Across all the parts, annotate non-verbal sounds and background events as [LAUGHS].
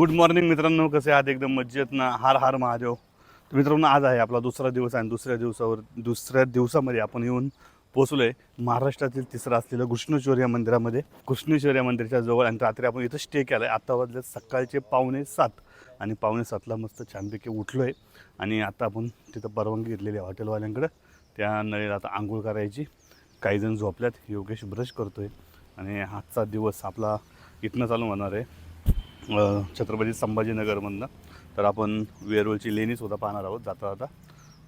Good morning मित्रांनो कसे आहात? एकदम मज्जेत ना हार हार महादेव. तर मित्रांनो आज आहे आपला दुसरा दिवस आहे आणि दुसऱ्या दिवसावर दुसऱ्या दिवसामध्ये आपण येऊन पोचलो आहे महाराष्ट्रातील तिसरा असलेलं कृष्णेश्वर या मंदिरामध्ये. कृष्णेश्वर या मंदिराच्या जवळ आणि रात्री आपण इथं स्टे केला आहे आता वाजले सकाळचे पावणे सात आणि पावणे सातला मस्त छानपैकी उठलो आहे आणि आता आपण तिथं परवानगी घेतलेली आहे हॉटेलवाल्यांकडं. त्या नळीला आता आंघोळ करायची. काही जण झोपल्यात. योगेश ब्रश करतोय. आणि आजचा दिवस आपला इथनं चालू होणार आहे. छत्रपती संभाजीनगरमधनं. तर आपण वेरूळची लेणी सुद्धा पाहणार आहोत जाता जाता.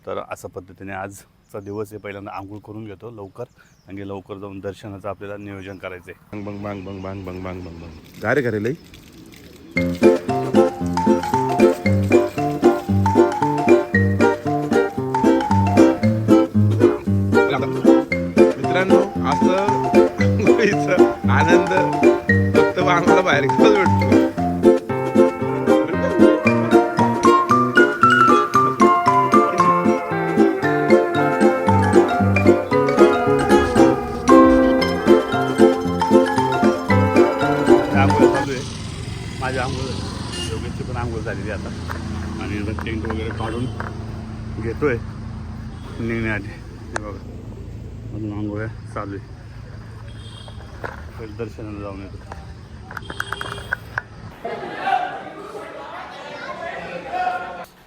तर अशा पद्धतीने आजचा दिवस हे पहिल्यांदा आंघोळ करून घेतो लवकर. आणि लवकर जाऊन दर्शनाचं आपल्याला नियोजन करायचं आहे बंग बंग बंग बंग बंग बंग बंग बंग. गारे करे लई मित्रांनो असं आनंद फक्त आम्हाला बाहेर भेटतो. आणि आता टेंट वगैरे काढून घेतोय. निघण्याआधी हे बघा. अजून आंघोळ्या चालू आहे. दर्शनाला जाऊन येतो.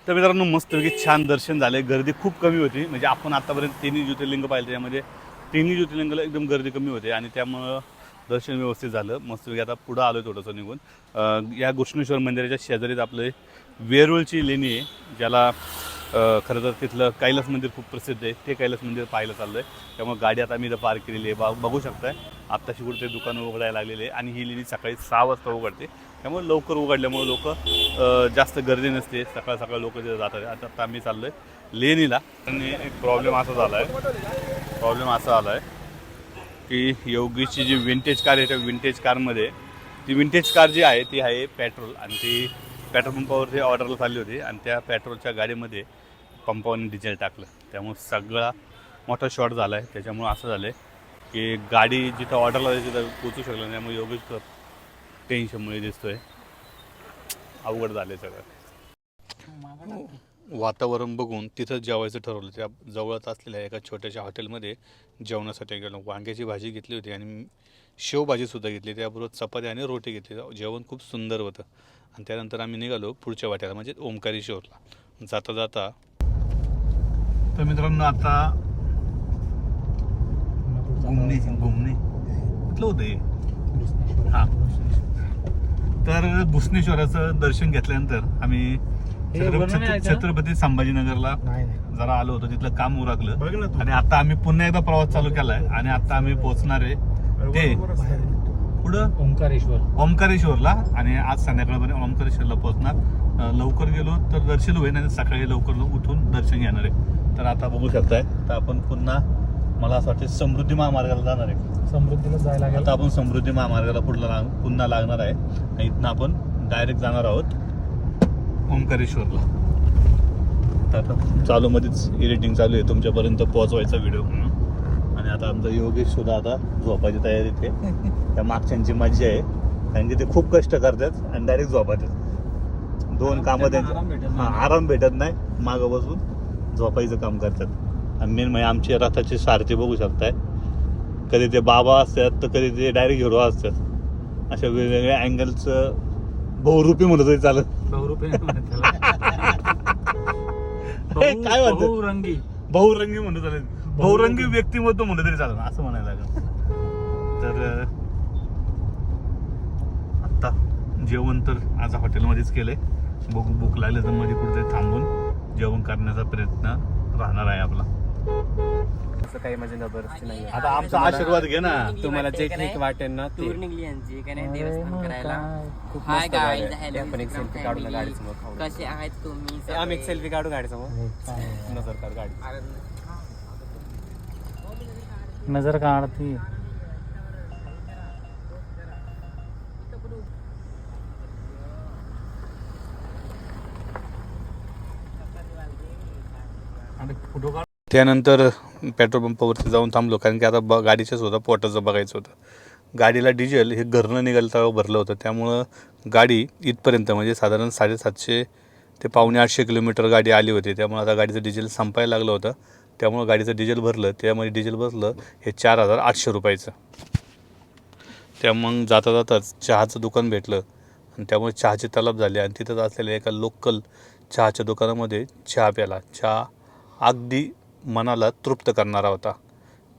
तर मित्रांनो मस्तपैकी छान दर्शन झाले गर्दी खूप कमी होती. म्हणजे आपण आतापर्यंत तिन्ही ज्योतिर्लिंग पाहिले त्यामध्ये तिन्ही ज्योतिर्लिंगाला एकदम गर्दी कमी होते. आणि त्यामुळं दर्शन व्यवस्थित झालं. मस्तपैकी आता पुढं आलो आहे थोडंसं निघून. या घृष्णेश्वर मंदिराच्या शेजारीच आपलं वेरूळची लेणी आहे ज्याला खरं तर तिथलं कैलास मंदिर खूप प्रसिद्ध आहे. ते कैलास मंदिर पाहायला चाललं आहे त्यामुळे गाडी आता मी इथं पार्क केलेली आहे. बा बघू शकताय. आत्ताशी कुठे दुकानं उघडायला लागलेली आहे आणि ही लेणी सकाळी सहा वाजता उघडते. त्यामुळे लवकर उघडल्यामुळे लोक जास्त गर्दी नसते. सकाळ सकाळ लोक तिथे जातात. आता आता आम्ही चाललो आहे लेणीला. आणि एक प्रॉब्लेम असा झाला आहे प्रॉब्लेम असा आला आहे की योगीची जी विंटेज कार आहे त्या विंटेज कारमध्ये ती विंटेज कार जी आहे ती आहे पेट्रोल आणि ती पेट्रोल पंपावरती ऑर्डरला चालली होती आणि त्या पेट्रोलच्या गाडीमध्ये पंपावरने डिझेल टाकलं. त्यामुळे सगळा मोठा शॉर्ट झाला आहे त्याच्यामुळं असं झालं आहे की गाडी जिथं ऑर्डरला तिथं पोचू शकलं नाही. त्यामुळे योगेश टेन्शनमुळे दिसतोय. अवघड झालं सगळं. हो. वातावरण बघून तिथं जेवायचं ठरवलं. त्या जवळच असलेल्या एका छोट्याशा हॉटेलमध्ये जेवणासाठी गेलो. वांग्याची भाजी घेतली होती आणि शेवभाजीसुद्धा घेतली. त्याबरोबर चपाती आणि रोटी घेतली. जेवण खूप सुंदर होतं. आणि त्यानंतर आम्ही निघालो पुढच्या वाट्याला म्हणजे ओंकारेश्वरला जाता जाता तर मित्रांनो आता घुमणे घुमणे. कुठलं होतं हां? तर भुसनेश्वराचं दर्शन घेतल्यानंतर आम्ही छत्रपती छत्र- छत्रपती संभाजीनगरला जरा आलो होतो तिथलं काम उरकलं. आणि आता आम्ही पुन्हा एकदा प्रवास चालू केलाय आणि आता आम्ही पोहोचणार आहे ते. पुढं ओंकारेश्वर. ओंकारेश्वरला. आणि आज संध्याकाळपर्यंत ओंकारेश्वरला पोहोचणार. लवकर गेलो तर दर्शन होईल आणि सकाळी लवकर उठून दर्शन घेणार आहे. तर आता बघू शकताय तर आपण पुन्हा मला असं वाटतं समृद्धी महामार्गाला जाणार आहे. समृद्धीला जायला आता आपण समृद्धी महामार्गाला पुढला पुन्हा लागणार आहे. आणि इथनं आपण डायरेक्ट जाणार आहोत. ओंकारेश्वरला. तर आता चालू मध्येच एडिटिंग चालू आहे. तुमच्यापर्यंत पोहोचवायचा व्हिडिओ म्हणून आणि आता आमचा योगेश सुद्धा आता झोपायची तयारी इथे. त्या मागच्यांची मज्जा आहे. कारण की ते खूप कष्ट करतात आणि डायरेक्ट झोपायचं. दोन कामं त्यांचे. भेटत नाही. हां, आराम भेटत नाही. मागं बसून झोपायचं काम करतात. आणि मेन म्हणजे आमचे रथाचे सारथी बघू शकताय. कधी ते बाबा असतात तर कधी ते डायरेक्ट हिरो असतात. अशा वेगवेगळ्या अँगलचं बहुरूपी म्हणत तरी चालत. [LAUGHS] हे काय म्हणतात? बहुरंगी. बहुरंगी म्हणत चालेल. बहुरंगी. व्यक्तिमत्व म्हणत तरी चालेल असं म्हणायला लागेल. तर अं, आत्ता जेवण तर आज हॉटेलमध्येच केलंय. बघू भूक लागली तर मध्ये कुठेतरी थांबून जेवण करण्याचा प्रयत्न राहणार आहे आपला. असं काही माझ्या जबरदस्ती नाही आता आमचा आशीर्वाद घे ना. तुम्हाला जे ठीक वाटेल ना ते. टूर निघली यांची काय नाही? देवस्थान करायला. खूप हाय मस्त गाडी गाईज आहे. आपण एक सेल्फी काढू ना गाडीसमोर खाऊ. कसे आहेत तुम्ही आम्ही एक? सेल्फी काढू गाडीसमोर नजर काढ गाडी. अरे, नजर काढती त्यानंतर पेट्रोल पंपावरती जाऊन थांबलो कारण की आता ब गाडीच्या सुद्धा पोटाचं बघायचं होतं. गाडीला डिझेल हे घरनं निघालं तेव्हा भरलं होतं. त्यामुळं गाडी इथपर्यंत म्हणजे साधारण साडेसातशे ते पावणे आठशे किलोमीटर गाडी आली होती. त्यामुळे आता गाडीचं डिझेल संपायला लागलं होतं. त्यामुळं गाडीचं डिझेल भरलं. त्यामध्ये डिझेल बसलं हे चार हजार आठशे रुपयाचं. त्या मग जाता जाताच चहाचं दुकान भेटलं. आणि त्यामुळे चहाची तलब झाली. आणि तिथंच असलेल्या एका लोकल चहाच्या दुकानामध्ये चहा प्याला. चहा अगदी मनाला तृप्त करणारा होता.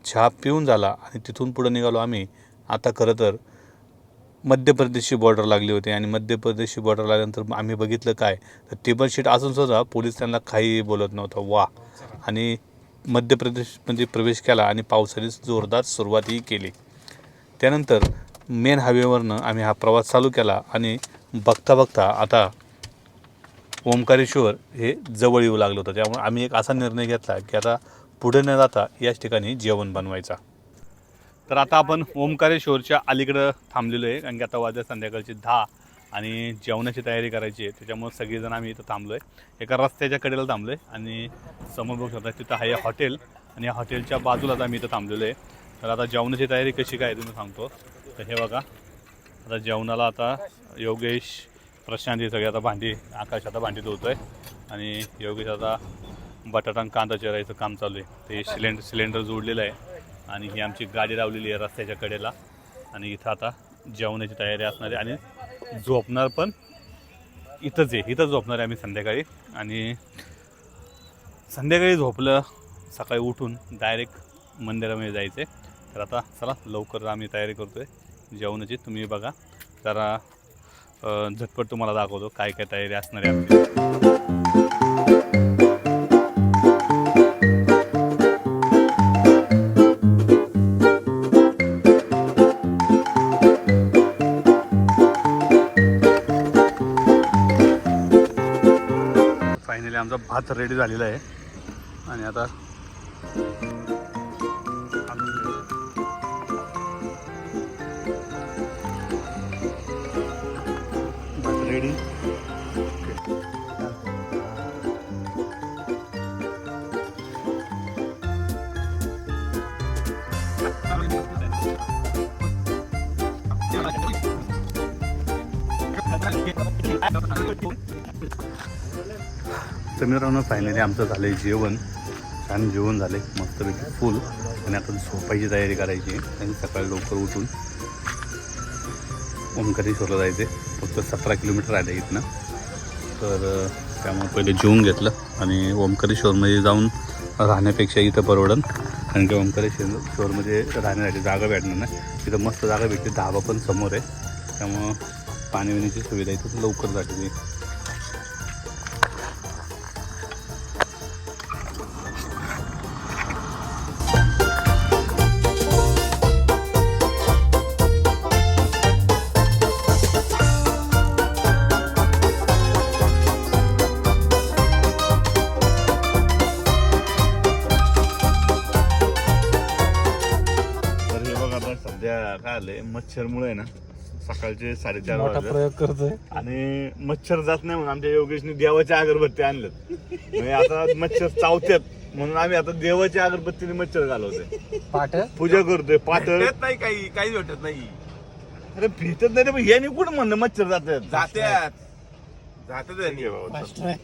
चहा पिऊन झाला आणि तिथून पुढं निघालो आम्ही. आता खरं तर मध्य प्रदेशची बॉर्डर लागली होती आणि मध्य प्रदेशची बॉर्डर लागल्यानंतर आम्ही बघितलं काय? तर टेबल शीट असून सुद्धा पोलीस त्यांना काही बोलत नव्हता. वा. आणि मध्य प्रदेशमध्ये म्हणजे प्रवेश केला आणि पावसाने जोरदार सुरुवातही केली. त्यानंतर मेन हायवेवरनं आम्ही हा प्रवास चालू केला आणि बघता बघता आता ओंकारेश्वर हे जवळ येऊ लागलं होतं. त्यामुळे आम्ही एक असा निर्णय घेतला की आता पुढे न जाता याच ठिकाणी जेवण बनवायचा. तर आता आपण ओंकारेश्वरच्या अलीकडं थांबलेलो आहे कारण की आता वाजल्या संध्याकाळची दहा आणि जेवणाची तयारी करायची आहे. त्याच्यामुळे सगळेजण आम्ही इथं थांबलो आहे एका रस्त्याच्या कडेला थांबलो आहे आणि समोर बघू शकता तिथं आहे हॉटेल आणि या हॉटेलच्या बाजूलाच आम्ही इथं थांबलेलो आहे. तर आता जेवणाची तयारी कशी काय तुम्ही सांगतो. तर हे बघा. आता जेवणाला आता योगेश प्रशांत सगळे आता भांडी आकाश आता भांडी धुवतोय आणि योगेश आता बटाटा आणि कांदा चिरायचं काम चालू आहे. ते सिलेंडर सिलेंडर जोडलेलं आहे. आणि ही आमची गाडी लावलेली आहे रस्त्याच्या कडेला. आणि इथं आता जेवणाची तयारी असणार आहे. आणि झोपणार पण इथंच आहे. इथं झोपणार आहे आम्ही संध्याकाळी. आणि संध्याकाळी झोपलं सकाळी उठून डायरेक्ट मंदिरामध्ये जायचं आहे तर आता चला लवकर आम्ही तयारी करतो आहे जेवणाची तुम्ही बघा. जरा झटपट तुम्हाला दाखवतो काय काय तयारी असणार आहे आपली. फायनली आमचा भात रेडी झालेला आहे. आणि आता रेडी तर मित्रांनो फायनली आमचं झालं आहे जेवण. छान जेवण झाले मस्तपैकी फुल आणि आता झोपायची तयारी करायची आहे. आणि सकाळी लवकर उठून ओंकारेश्वरला जायचे. फक्त सतरा किलोमीटर आहे इथनं. तर त्यामुळे पहिले जेवून घेतलं आणि ओंकारेश्वरमध्ये जाऊन राहण्यापेक्षा इथं परवडन. कारण की ओंकारेश्वरमध्ये राहण्यासाठी जागा भेटणार नाही. तिथं मस्त जागा भेटते. धाबा पण समोर आहे. त्यामुळं पाणी पिण्याची सुविधा इथं लवकर जाते. काय आलंय मच्छरमुळे ना सकाळचे साडेचार मोठा वाजले. प्रयोग करतोय. आणि मच्छर जात नाही म्हणून आमच्या योगेशने देवाच्या अगरबत्ती आणल्यात. म्हणजे आता मच्छर चावत्यात म्हणून आम्ही आता देवाच्या अगरबत्तीने मच्छर घालवतोय. पाठ पूजा करतोय पातळ भेटत नाही काही काहीच भेटत नाही. अरे भेटत नाही रे, पण याने कुठं म्हणलं मच्छर जातात? जात्यात. जातात. आहे